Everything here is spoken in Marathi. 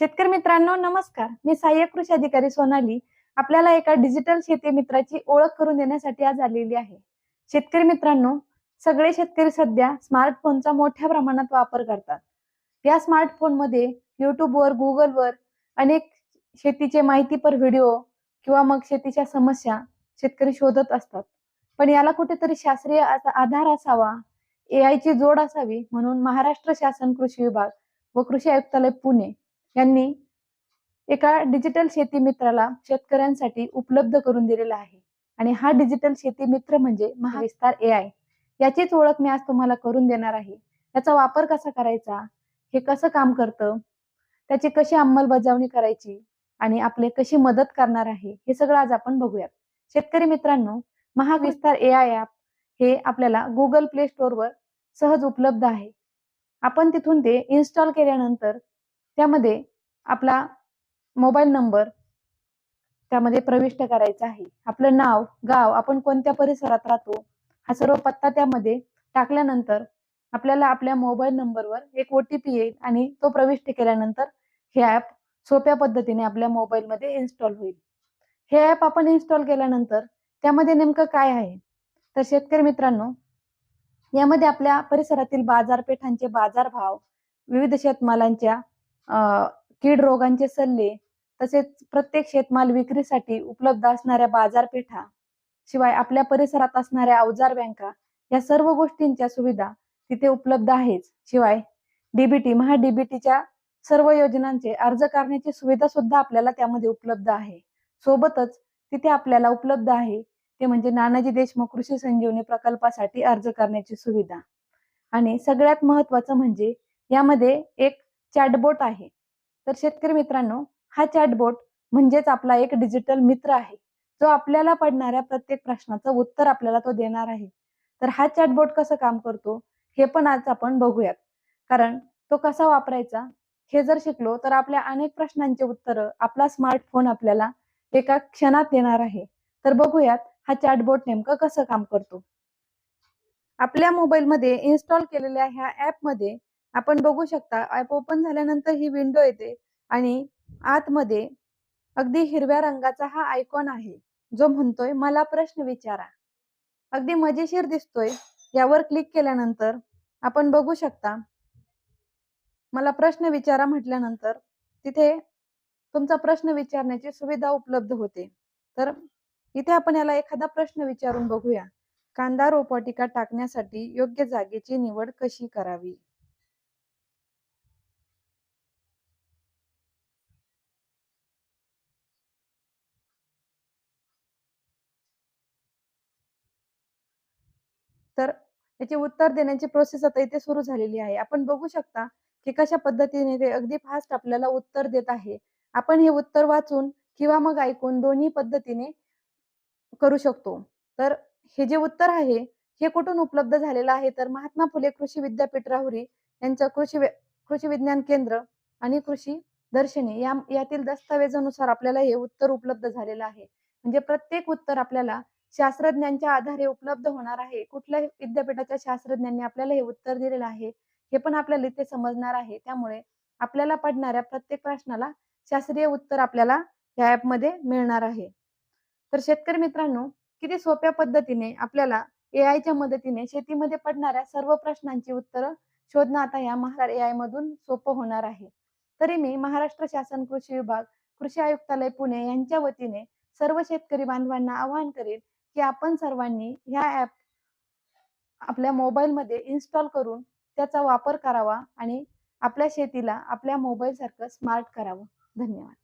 शेतकरी मित्रांनो नमस्कार. मी सहाय्यक कृषी अधिकारी सोनाली. आपल्याला एका डिजिटल शेती मित्राची ओळख करून देण्यासाठी आज आलेली आहे. शेतकरी मित्रांनो सगळे शेतकरी सध्या स्मार्टफोनचा मोठ्या प्रमाणात वापर करतात. या स्मार्टफोनमध्ये युट्यूबवर गुगलवर अनेक शेतीचे माहितीपर व्हिडिओ किंवा मग शेतीच्या समस्या शेतकरी शोधत असतात. पण याला कुठेतरी शास्त्रीय असा आधार असावा AI ची जोड असावी म्हणून महाराष्ट्र शासन कृषी विभाग व कृषी आयुक्तालय पुणे यांनी एका डिजिटल शेती मित्राला शेतकऱ्यांसाठी उपलब्ध करून दिलेला आहे. आणि हा डिजिटल शेती मित्र म्हणजे महाविस्तार ए आय याचीच ओळख मी आज तुम्हाला करून देणार आहे. याचा वापर कसा करायचा? हे कसं काम करतं? त्याची कशी अंमलबजावणी करायची? आणि आपले कशी मदत करणार आहे? हे सगळं आज आपण बघूयात. शेतकरी मित्रांनो महाविस्तार आय ऍप हे आपल्याला गुगल प्ले स्टोअरवर सहज उपलब्ध आहे. आपण तिथून ते इन्स्टॉल केल्यानंतर त्यामध्ये आपला मोबाईल नंबर त्यामध्ये प्रविष्ट करायचा आहे. आपलं नाव गाव आपण कोणत्या परिसरात राहतो हा सर्व पत्ता त्यामध्ये टाकल्यानंतर आपल्याला आपल्या मोबाईल नंबरवर एक ओ टी पी येईल आणि तो प्रविष्ट केल्यानंतर हे ऍप सोप्या पद्धतीने आपल्या मोबाईलमध्ये इन्स्टॉल होईल. हे ऍप आपण इन्स्टॉल केल्यानंतर त्यामध्ये नेमकं काय आहे? तर शेतकरी मित्रांनो यामध्ये आपल्या परिसरातील बाजारपेठांचे बाजारभाव विविध शेतमालांच्या कीड रोगांचे सल्ले तसेच प्रत्येक शेतमाल विक्रीसाठी उपलब्ध असणाऱ्या बाजारपेठा शिवाय आपल्या परिसरात असणाऱ्या अवजार बँका या सर्व गोष्टींच्या सुविधा तिथे उपलब्ध आहेत शिवाय डीबीटी महा डीबीटीच्या सर्व योजनांचे अर्ज करण्याची सुविधा सुद्धा आपल्याला त्यामध्ये उपलब्ध आहे. सोबतच तिथे आपल्याला उपलब्ध आहे ते म्हणजे नानाजी देशमुख कृषी संजीवनी प्रकल्पासाठी अर्ज करण्याची सुविधा. आणि सगळ्यात महत्वाचं म्हणजे यामध्ये एक चॅटबोट आहे. तर शेतकरी मित्रांनो हा चॅटबोट म्हणजेच आपला एक डिजिटल मित्र आहे. जो आपल्याला पडणाऱ्या प्रत्येक प्रश्नाचं उत्तर आपल्याला तो देणार आहे. तर हा चॅटबोट कसं काम करतो हे पण आज आपण बघूयात. कारण तो कसा वापरायचा हे जर शिकलो तर आपल्या अनेक प्रश्नांचे उत्तर आपला स्मार्टफोन आपल्याला एका क्षणात देणार आहे. तर बघूयात हा चॅटबोट नेमकं कसं काम करतो. आपल्या मोबाईलमध्ये इन्स्टॉल केलेल्या ह्या ऍपमध्ये आपण बघू शकता ऍप ओपन झाल्यानंतर ही विंडो येते आणि आतमध्ये अगदी हिरव्या रंगाचा हा आयकॉन आहे. जो म्हणतोय मला प्रश्न विचारा. अगदी मजेशीर दिसतोय. यावर क्लिक केल्यानंतर आपण बघू शकता मला प्रश्न विचारा म्हटल्यानंतर तिथे तुमचा प्रश्न विचारण्याची सुविधा उपलब्ध होते. तर इथे आपण याला एखादा प्रश्न विचारून बघूया. कांदा रोपवाटिका टाकण्यासाठी योग्य जागेची निवड कशी करावी? तर याचे उत्तर देण्याची प्रोसेस आता इथे सुरू झालेली आहे. आपण बघू शकता की कशा पद्धतीने ते अगदी फास्ट आपल्याला उत्तर देत आहे. आपण हे उत्तर वाचून किंवा मग ऐकून दोन्ही पद्धतीने करू शकतो. तर हे जे उत्तर आहे हे कुठून उपलब्ध झालेलं आहे? तर महात्मा फुले कृषी विद्यापीठ राहुरी यांचं कृषी कृषी विज्ञान केंद्र आणि कृषी दर्शनी या यातील दस्तावेजानुसार आपल्याला हे उत्तर उपलब्ध झालेलं आहे. म्हणजे प्रत्येक उत्तर आपल्याला शास्त्रज्ञांच्या आधारे उपलब्ध होणार आहे. कुठल्या विद्यापीठाच्या शास्त्रज्ञांनी आपल्याला हे उत्तर दिलेलं आहे हे पण आपल्याला इथे समजणार आहे. त्यामुळे आपल्याला पडणाऱ्या प्रत्येक प्रश्नाला शास्त्रीय उत्तर आपल्याला या ऍपमध्ये मिळणार आहे. तर शेतकरी मित्रांनो किती सोप्या पद्धतीने आपल्याला एआयच्या च्या मदतीने शेतीमध्ये पडणाऱ्या सर्व प्रश्नांची उत्तरं शोधणं आता या महाराष्ट्र एआय मधून सोपं होणार आहे. तरी मी महाराष्ट्र शासन कृषी विभाग कृषी आयुक्तालय पुणे यांच्या वतीने सर्व शेतकरी बांधवांना आवाहन करेल की आपण सर्वांनी ह्या ऍप आपल्या मोबाईलमध्ये इन्स्टॉल करून त्याचा वापर करावा आणि आपल्या शेतीला आपल्या मोबाईल सारखं स्मार्ट करावं. धन्यवाद.